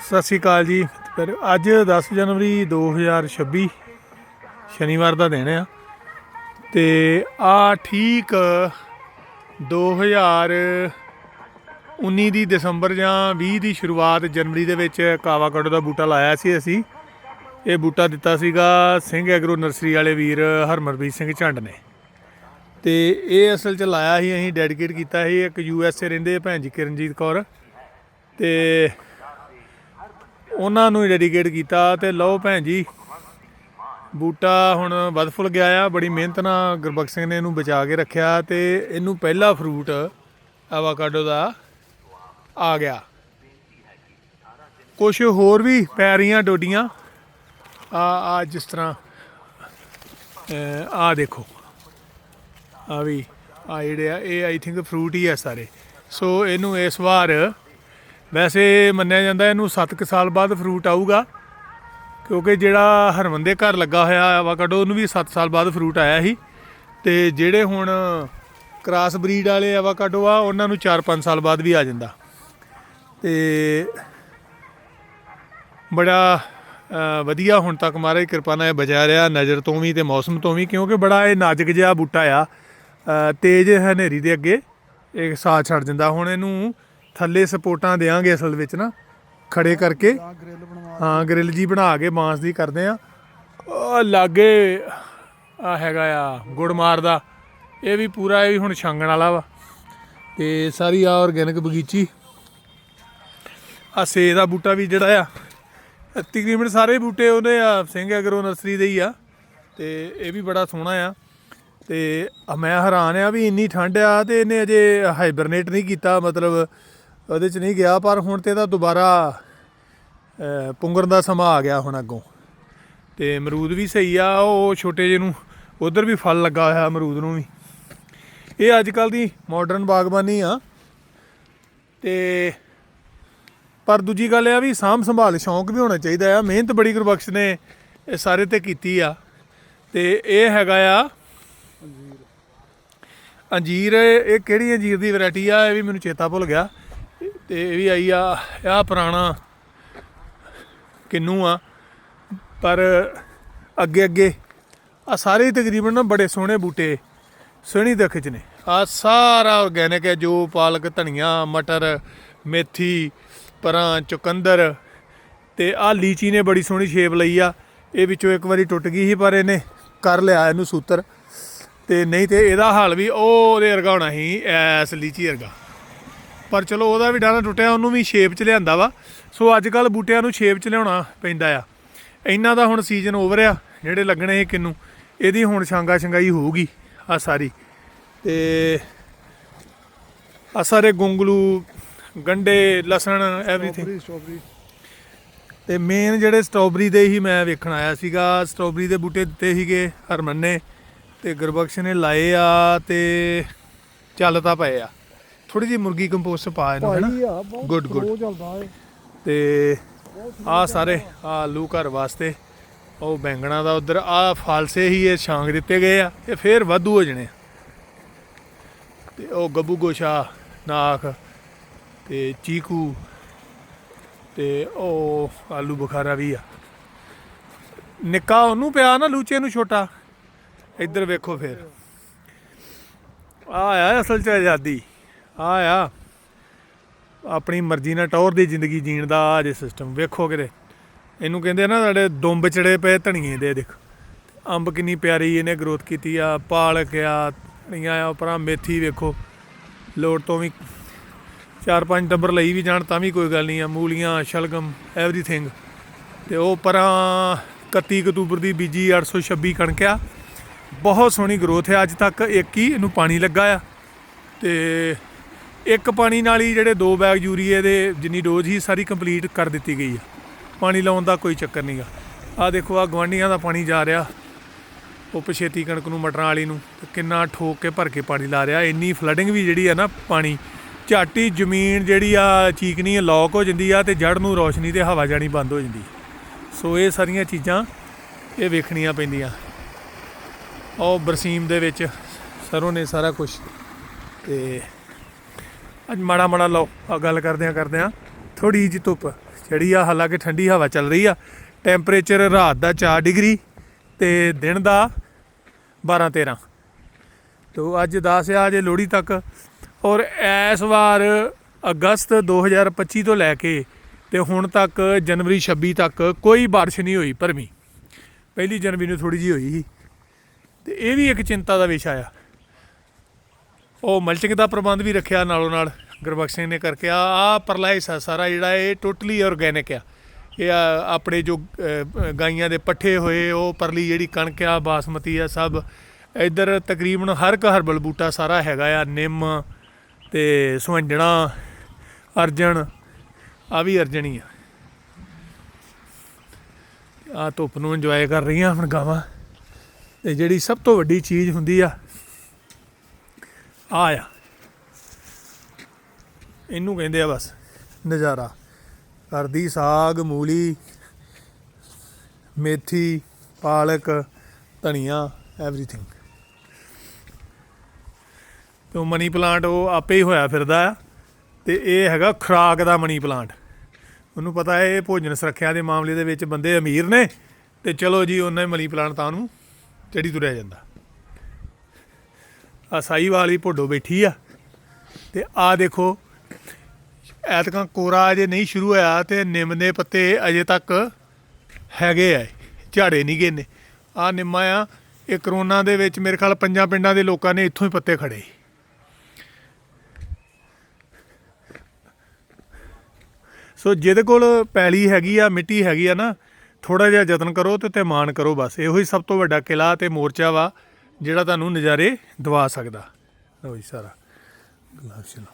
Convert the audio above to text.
ਸਤਿ ਸ਼੍ਰੀ ਅਕਾਲ ਜੀ। ਪਰ ਅੱਜ 10 ਜਨਵਰੀ 2026 ਸ਼ਨੀਵਾਰ ਦਾ ਦਿਨ ਆ ਤੇ ਆ ਠੀਕ 2019 ਦੀ ਦਸੰਬਰ ਜਾਂ 20 ਦੀ ਸ਼ੁਰੂਆਤ ਜਨਵਰੀ ਦੇ ਵਿੱਚ ਕਾਵਾਕੜੋ ਦਾ ਬੂਟਾ ਲਾਇਆ ਸੀ ਅਸੀਂ। ਇਹ ਬੂਟਾ ਦਿੱਤਾ ਸੀਗਾ ਸਿੰਘ ਐਗਰੋ ਨਰਸਰੀ ਵਾਲੇ ਵੀਰ ਹਰਮਨਪ੍ਰੀਤ ਸਿੰਘ ਝੰਡ ਨੇ। ਤੇ ਇਹ ਅਸਲ ਚ ਲਾਇਆ ਸੀ, ਅਸੀਂ ਡੈਡੀਕੇਟ ਕੀਤਾ ਸੀ, ਇੱਕ ਯੂ ਐਸ ਏ ਰਹਿੰਦੇ ਭੈਣ ਜੀ ਕਿਰਨਜੀਤ ਕੌਰ। ਤੇ ਉਹਨਾਂ ਨੂੰ ਡੈਡੀਕੇਟ ਕੀਤਾ ਤੇ ਲਓ ਭੈਣ ਜੀ, ਬੂਟਾ ਹੁਣ ਵੱਧ ਫੁੱਲ ਗਿਆ ਆ, ਬੜੀ ਮਿਹਨਤ ਨਾਲ ਗੁਰਬਖਸ਼ ਸਿੰਘ ਨੇ ਇਹਨੂੰ ਬਚਾ ਕੇ ਰੱਖਿਆ ਤੇ ਇਹਨੂੰ ਪਹਿਲਾ ਫਰੂਟ ਐਵਾਕਾਡੋ ਦਾ ਆ ਗਿਆ। ਕੁਝ ਹੋਰ ਵੀ ਪੈ ਰਹੀਆਂ ਡੋਡੀਆਂ, ਆ ਆ ਜਿਸ ਤਰ੍ਹਾਂ ਆ ਦੇਖੋ। ਆ ਵੀ, ਆ ਜਿਹੜੇ ਆ, ਇਹ ਆਈ ਥਿੰਕ ਫਰੂਟ ਹੀ ਆ ਸਾਰੇ। ਸੋ ਇਹਨੂੰ ਇਸ ਵਾਰ ਵੈਸੇ ਮੰਨਿਆ ਜਾਂਦਾ ਇਹਨੂੰ 7 ਸਾਲ ਬਾਅਦ ਫਰੂਟ ਆਊਗਾ, ਕਿਉਂਕਿ ਜਿਹੜਾ ਹਰਮਨ ਦੇ ਘਰ ਲੱਗਾ ਹੋਇਆ ਆਵਾਕਾਡੋ ਉਹਨੂੰ ਵੀ 7 ਸਾਲ ਬਾਅਦ ਫਰੂਟ ਆਇਆ ਸੀ। ਤੇ ਜਿਹੜੇ ਹੁਣ ਕ੍ਰਾਸ ਬਰੀਡ ਵਾਲੇ ਆਵਾਕਾਡੋ ਆ, ਉਹਨਾਂ ਨੂੰ 4-5 ਸਾਲ ਬਾਅਦ ਵੀ ਆ ਜਾਂਦਾ। ਤੇ ਬੜਾ ਵਧੀਆ ਹੁਣ ਤੱਕ ਮਹਾਰਾਜ ਕਿਰਪਾ ਨਾਲ ਇਹ ਬਚਿਆ ਰਿਹਾ, ਨਜ਼ਰ ਤੋਂ ਵੀ ਤੇ ਮੌਸਮ ਤੋਂ ਵੀ, ਕਿਉਂਕਿ ਬੜਾ ਇਹ ਨਾਜ਼ੁਕ ਜਿਹਾ ਬੂਟਾ ਆ। ਤੇਜ਼ ਹਨੇਰੀ ਦੇ ਅੱਗੇ ਇਹ ਸਾਥ ਛੱਡ ਦਿੰਦਾ। ਹੁਣ ਇਹਨੂੰ ਥੱਲੇ ਸਪੋਰਟਾਂ ਦੇਾਂਗੇ ਅਸਲ ਵਿੱਚ ਨਾ ਖੜੇ ਕਰਕੇ। ਗ੍ਰਿਲ ਹਾਂ, ਗ੍ਰਿਲ ਜੀ ਬਣਾ ਕੇ ਬਾਂਸ ਦੀ ਕਰਦੇ ਆ। ਲਾਗੇ ਆ ਹੈਗਾ ਆ ਗੁੜ ਮਾਰਦਾ ਇਹ ਵੀ ਪੂਰਾ ਇਹ ਵੀ ਹੁਣ ਛਾਂਗਣ ਵਾਲਾ ਵਾ। ਤੇ ਸਾਰੀ ਆ ਆਰਗੈਨਿਕ ਬਗੀਚੀ। ਆ ਸੇ ਦਾ ਬੂਟਾ ਵੀ ਜਿਹੜਾ ਆ, ਤਕਰੀਬਨ ਸਾਰੇ ਬੂਟੇ ਉਹਦੇ ਆ, ਸਿੰਘ ਐਗਰੋ ਨਰਸਰੀ ਦੇ ਹੀ ਆ। ਤੇ ਇਹ ਵੀ ਬੜਾ ਸੋਹਣਾ ਆ। ਤੇ ਮੈਂ ਹੈਰਾਨ ਆ ਵੀ ਇੰਨੀ ਠੰਡ ਆ ਤੇ ਇਹਨੇ ਅਜੇ ਹਾਈਬਰਨੇਟ ਨਹੀਂ ਕੀਤਾ, ਮਤਲਬ ਉਹਦੇ ਚ ਨਹੀਂ ਗਿਆ, ਪਰ ਹੁਣ ਤੇ ਇਹਦਾ ਦੁਬਾਰਾ ਅਹ ਪੁੰਗਰਨ ਦਾ ਸਮਾਂ ਆ ਗਿਆ ਹੁਣ ਅੱਗੋਂ। ਤੇ ਅਮਰੂਦ ਵੀ ਸਹੀ ਆ, ਉਹ ਛੋਟੇ ਜਿਹੇ ਨੂੰ, ਉਧਰ ਵੀ ਫਲ ਲੱਗਾ ਹੋਇਆ ਅਮਰੂਦ ਨੂੰ ਵੀ। ਇਹ ਅੱਜ ਕੱਲ ਦੀ ਮਾਡਰਨ ਬਾਗਬਾਨੀ ਆ। ਤੇ ਪਰ ਦੂਜੀ ਗੱਲ ਇਹ ਆ ਵੀ ਸਾਂਭ ਸੰਭਾਲ ਸ਼ੌਂਕ ਵੀ ਹੋਣਾ ਚਾਹੀਦਾ ਆ। ਮਿਹਨਤ ਬੜੀ ਗੁਰਬਖਸ਼ ਨੇ ਇਹ ਸਾਰੇ ਤੇ ਕੀਤੀ ਆ। ਤੇ ਇਹ ਹੈਗਾ ਆ ਅੰਜੀਰ, ਇਹ ਕਿਹੜੀ ਅੰਜੀਰ ਦੀ ਵੈਰਾਈਟੀ ਆ? ਇਹ ਵੀ ਮੈਨੂੰ ਚੇਤਾ ਭੁੱਲ ਗਿਆ। ਤੇ ਇਹ ਵੀ ਆਈ ਆ ਆ ਪੁਰਾਣਾ ਕਿੰਨੂ ਆ। ਪਰ ਅੱਗੇ ਅੱਗੇ ਆ ਸਾਰੇ ਤਕਰੀਬਨ ਨਾ ਬੜੇ ਸੋਹਣੇ ਬੂਟੇ, ਸੋਹਣੀ ਦਿੱਖ ਚ ਨੇ। ਆ ਸਾਰਾ ਆਰਗੈਨਿਕ ਹੈ, ਜੋ ਪਾਲਕ, ਧਨੀਆ, ਮਟਰ, ਮੇਥੀ, ਪਰਾਂ ਚੁਕੰਦਰ, ਤੇ ਆ ਲੀਚੀ ਨੇ ਬੜੀ ਸੋਹਣੀ ਸ਼ੇਪ ਲਈ ਆ। ਇਹ ਵਿੱਚੋਂ ਇੱਕ ਵਾਰੀ ਟੁੱਟ ਗਈ ਸੀ, ਪਰ ਇਹਨੇ ਕਰ ਲਿਆ ਇਹਨੂੰ ਸੂਤਰ। ਤੇ ਨਹੀਂ ਤੇ ਇਹਦਾ ਹਾਲ ਵੀ ਉਹ ਉਹਦੇ ਵਰਗਾ ਹੋਣਾ ਸੀ ਐਸ ਲੀਚੀ ਵਰਗਾ। ਪਰ ਚਲੋ ਉਹਦਾ ਵੀ ਡਾਣਾ ਟੁੱਟਿਆ ਉਹਨੂੰ ਵੀ ਸ਼ੇਪ 'ਚ ਲਿਆਂਦਾ ਵਾ। ਸੋ ਅੱਜ ਕੱਲ ਬੂਟਿਆਂ ਨੂੰ ਸ਼ੇਪ 'ਚ ਲਿਆਉਣਾ ਪੈਂਦਾ ਆ। ਇਹਨਾਂ ਦਾ ਹੁਣ ਸੀਜ਼ਨ ਓਵਰ ਆ ਜਿਹੜੇ ਲੱਗਣੇ ਇਹ ਕਿੰਨੂ ਇਹਦੀ ਹੁਣ ਛਾਂਗਾ ਛੰਗਾਈ ਹੋਊਗੀ ਆ ਸਾਰੀ। ਤੇ ਆ ਸਾਰੇ ਗੁੰਗਲੂ ਗੰਡੇ ਲਸਣ ਐਵਰੀਥਿੰਗ ਤੇ ਮੇਨ ਜਿਹੜੇ ਸਟ੍ਰਾਬੇਰੀ ਦੇ ਹੀ ਮੈਂ ਵੇਖਣ ਆਇਆ ਸੀਗਾ ਸਟ੍ਰਾਬੇਰੀ ਦੇ ਬੂਟੇ ਦਿੱਤੇ ਸੀਗੇ ਹਰਮਨ ਨੇ। ਤੇ ਗੁਰਬਖਸ਼ ਨੇ ਲਾਏ ਆ ਤੇ ਚੱਲ ਤਾਂ ਪਏ ਆ। ਥੋੜੀ ਜਿਹੀ ਮੁਰਗੀ ਕੰਪੋਸਟ ਪਾ ਇਹਨੂੰ ਹੈਨਾ ਚੱਲਦਾ ਏ ਤੇ ਆ ਸਾਰੇ ਆ ਆਲੂ ਘਰ ਵਾਸਤੇ ਉਹ ਬੈਂਗਣਾ ਦਾ ਉਧਰ ਆ ਫਾਲਸੇ ਹੀ ਇਹ ਛਾਂਗ ਦਿੱਤੇ ਗਏ ਆ ਇਹ ਫੇਰ ਵਾਧੂ ਹੋ ਜਣੇ ਤੇ ਉਹ ਗੱਬੂ ਗੋਸ਼ਾ ਨਾਖ ਤੇ ਚੀਕੂ ਤੇ ਉਹ ਆਲੂ ਬੁਖਾਰਾ ਵੀ ਆ। ਨਿੱਕਾ ਉਹਨੂੰ ਪਿਆ ਨਾ ਲੂਚੇ ਨੂੰ ਛੋਟਾ। ਇੱਧਰ ਵੇਖੋ ਫੇਰ। ਆ ਆ ਅਸਲ ਚ ਆਜ਼ਾਦੀ। ਆ ਆ। ਆਪਣੀ ਮਰਜ਼ੀ ਨਾਲ ਟੌਰ ਦੀ ਜ਼ਿੰਦਗੀ ਜੀਣ ਦਾ ਆ ਜੇ ਸਿਸਟਮ ਵੇਖੋ ਕਿਤੇ। ਇਹਨੂੰ ਕਹਿੰਦੇ ਨਾ ਸਾਡੇ ਦੁੰਬ ਚੜੇ ਪਏ ਧਣੀਏ ਦੇ, ਦੇਖ। ਅੰਬ ਕਿੰਨੀ ਪਿਆਰੀ ਇਹਨੇ ਗਰੋਥ ਕੀਤੀ ਆ ਪਾਲਕ ਆ ਧਨੀਆ ਆ ਉਪਰਾਂ ਮੇਥੀ ਵੇਖੋ। ਲੋੜ ਤੋਂ ਵੀ ਚਾਰ ਪੰਜ ਟੱਬਰ ਲਈ ਵੀ ਜਾਣ ਤਾਂ ਵੀ ਕੋਈ ਗੱਲ ਨਹੀਂ ਆ। ਮੂਲੀਆਂ, ਸ਼ਲਗਮ ਐਵਰੀਥਿੰਗ ਤੇ ਉਹ ਪਰਾਂ 31 ਅਕਤੂਬਰ ਦੀ ਬੀਜੀ 826 ਕਣਕ ਆ। ਬਹੁਤ ਸੋਹਣੀ ਗਰੋਥ ਹੈ, ਅੱਜ ਤੱਕ ਇੱਕ ਹੀ ਇਹਨੂੰ ਪਾਣੀ ਲੱਗਾ ਆ। ਤੇ ਇੱਕ ਪਾਣੀ ਨਾਲ ਹੀ ਜਿਹੜੇ ਦੋ ਬੈਗ ਯੂਰੀਏ ਦੇ ਜਿੰਨੀ ਡੋਜ਼ ਸੀ, ਸਾਰੀ ਕੰਪਲੀਟ ਕਰ ਦਿੱਤੀ ਗਈ ਆ। ਪਾਣੀ ਲਾਉਣ ਦਾ ਕੋਈ ਚੱਕਰ ਨਹੀਂਗਾ ਆ। ਦੇਖੋ ਆ ਗਵਾਂਡੀਆਂ ਦਾ ਪਾਣੀ ਜਾ ਰਿਹਾ। ਉਹ ਪਛੇਤੀ ਕਣਕ ਨੂੰ, ਮਟਰਾਂ ਵਾਲੀ ਨੂੰ, ਤੇ ਕਿੰਨਾ ਠੋਕ ਕੇ ਭਰ ਕੇ ਪਾਣੀ ਲਾ ਰਿਹਾ। ਇੰਨੀ ਫਲੱਡਿੰਗ ਵੀ ਜਿਹੜੀ ਆ ਨਾ ਪਾਣੀ, ਝਾਟੀ ਜ਼ਮੀਨ ਜਿਹੜੀ ਆ, ਚੀਕਣੀ ਲੌਕ ਹੋ ਜਾਂਦੀ ਆ ਤੇ ਜੜ ਨੂੰ ਰੋਸ਼ਨੀ ਤੇ ਹਵਾ ਜਾਣੀ ਬੰਦ ਹੋ ਜਾਂਦੀ ਸੋ ਇਹ ਸਾਰੀਆਂ ਚੀਜ਼ਾਂ ਇਹ ਵੇਖਣੀਆਂ ਪੈਂਦੀਆਂ। ਉਹ ਬਰਸੀਮ ਦੇ ਵਿੱਚ ਸਰੋਂ ਨੇ ਸਾਰਾ ਕੁਝ ਤੇ ਅੱਜ ਮਾੜਾ ਮਾੜਾ ਲਓ ਆ ਗੱਲ ਕਰਦੇ ਆ ਕਰਦੇ ਆ ਥੋੜੀ ਜਿਹੀ ਧੁੱਪ ਜਿਹੜੀ ਆ, ਹਾਲਾਂਕਿ ਠੰਡੀ ਹਵਾ ਚੱਲ ਰਹੀ ਆ। ਟੈਂਪਰੇਚਰ ਰਾਤ ਦਾ 4 ਡਿਗਰੀ ਤੇ ਦਿਨ ਦਾ 12 13 ਤੋ ਅੱਜ 10 ਆ ਜੇ ਲੋਹੜੀ ਤੱਕ। ਔਰ ਇਸ ਵਾਰ ਅਗਸਤ 2025 ਤੋਂ ਲੈ ਕੇ ਤੇ ਹੁਣ ਤੱਕ ਜਨਵਰੀ 26 ਤੱਕ ਕੋਈ ਬਾਰਿਸ਼ ਨਹੀਂ ਹੋਈ ਭਰਮੀ ਪਹਿਲੀ ਜਨਵਰੀ ਨੂੰ ਥੋੜੀ ਜੀ ਹੋਈ ਸੀ। ਤੇ ਇਹ ਵੀ ਇੱਕ ਚਿੰਤਾ ਦਾ ਵਿਸ਼ਾ ਆ। ਉਹ ਮਲਚਿੰਗ ਦਾ ਪ੍ਰਬੰਧ ਵੀ ਰੱਖਿਆ ਨਾਲੋਂ ਨਾਲ, ਗੁਰਬਖਸ਼ ਸਿੰਘ ਨੇ ਕਰਕੇ। ਆ ਆ ਪਰਲਾ ਹਿੱਸਾ ਸਾਰਾ ਜਿਹੜਾ, ਇਹ ਟੋਟਲੀ ਆਰਗੈਨਿਕ ਆ। ਇਹ ਆ, ਆਪਣੇ ਜੋ ਗਾਈਆਂ ਦੇ ਪੱਠੇ ਹੋਏ, ਉਹ ਪਰਲੀ ਜਿਹੜੀ ਕਣਕ ਆ, ਬਾਸਮਤੀ ਆ, ਸਭ। ਇੱਧਰ ਤਕਰੀਬਨ ਹਰ ਇੱਕ ਹਰਬਲ ਬੂਟਾ ਸਾਰਾ ਹੈਗਾ ਆ, ਨਿੰਮ ਤੇ ਸੁਹੰਜਣਾ ਅਰਜਣ, ਆ ਵੀ ਅਰਜਣੀ ਆ। ਆ ਧੁੱਪ ਨੂੰ ਇੰਜੋਏ ਕਰ ਰਹੀਆਂ ਹੁਣ ਗਾਵਾਂ। ਤੇ ਜਿਹੜੀ ਸਭ ਤੋਂ ਵੱਡੀ ਚੀਜ਼ ਹੁੰਦੀ ਆ ਆ ਆ। ਇਹਨੂੰ ਕਹਿੰਦੇ ਆ ਬਸ, ਨਜ਼ਾਰਾ। ਕਰਦੀ ਸਾਗ, ਮੂਲੀ, ਮੇਥੀ, ਪਾਲਕ, ਧਨੀਆ ਐਵਰੀਥਿੰਗ ਤੇ ਮਨੀ ਪਲਾਂਟ ਉਹ ਆਪੇ ਹੀ ਹੋਇਆ ਫਿਰਦਾ ਆ, ਤੇ ਇਹ ਹੈਗਾ ਖੁਰਾਕ ਦਾ ਮਨੀ ਪਲਾਂਟ। ਉਹਨੂੰ ਪਤਾ ਹੈ ਇਹ ਭੋਜਨ ਸੁਰੱਖਿਆ ਦੇ ਮਾਮਲੇ ਦੇ ਵਿੱਚ ਬੰਦੇ ਅਮੀਰ ਨੇ, ਤੇ ਚਲੋ ਜੀ, ਉਹਨਾਂ ਮਨੀ ਪਲਾਂਟ ਤਾਂ ਨੂੰ ਚੜੀ ਤੁਰਿਆ ਜਾਂਦਾ? ਆ ਸਾਈ ਵਾਲੀ ਭੋਡੋ ਬੈਠੀ ਆ ਤੇ ਆ ਦੇਖੋ, ਐਤਕਾਂ ਕੋਰਾ ਅਜੇ ਨਹੀਂ ਸ਼ੁਰੂ ਹੋਇਆ ਤੇ ਨਿੰਮ ਦੇ ਪੱਤੇ ਅਜੇ ਤੱਕ ਹੈਗੇ ਆ, ਝਾੜੇ ਨਹੀਂ ਗਏ ਨੇ। ਆ ਨਿੰਮਾ ਆ, ਇਹ ਕਰੋਨਾ ਦੇ ਵਿੱਚ ਮੇਰੇ ਖਿਆਲ ਪੰਜਾਂ ਪਿੰਡਾਂ ਦੇ ਲੋਕਾਂ ਨੇ ਇੱਥੋਂ ਹੀ ਪੱਤੇ ਖੜੇ। ਸੋ ਜਿਹਦੇ ਕੋਲ ਪੈਲੀ ਹੈਗੀ ਆ, ਮਿੱਟੀ ਹੈਗੀ ਆ ਨਾ ਥੋੜਾ ਜਿਹਾ ਯਤਨ ਕਰੋ ਤੇ ਤੇ ਮਾਣ ਕਰੋ ਬਸ। ਇਹੋ ਹੀ ਸਭ ਤੋਂ ਵੱਡਾ ਕਿਲਾ ਤੇ ਮੋਰਚਾ ਵਾ ਜਿਹੜਾ ਤੁਹਾਨੂੰ ਨਜ਼ਾਰੇ ਦਵਾ ਸਕਦਾ। ਲਓ ਜੀ ਸਾਰਾ। ਗੁਲਾਬ ਚਲੋ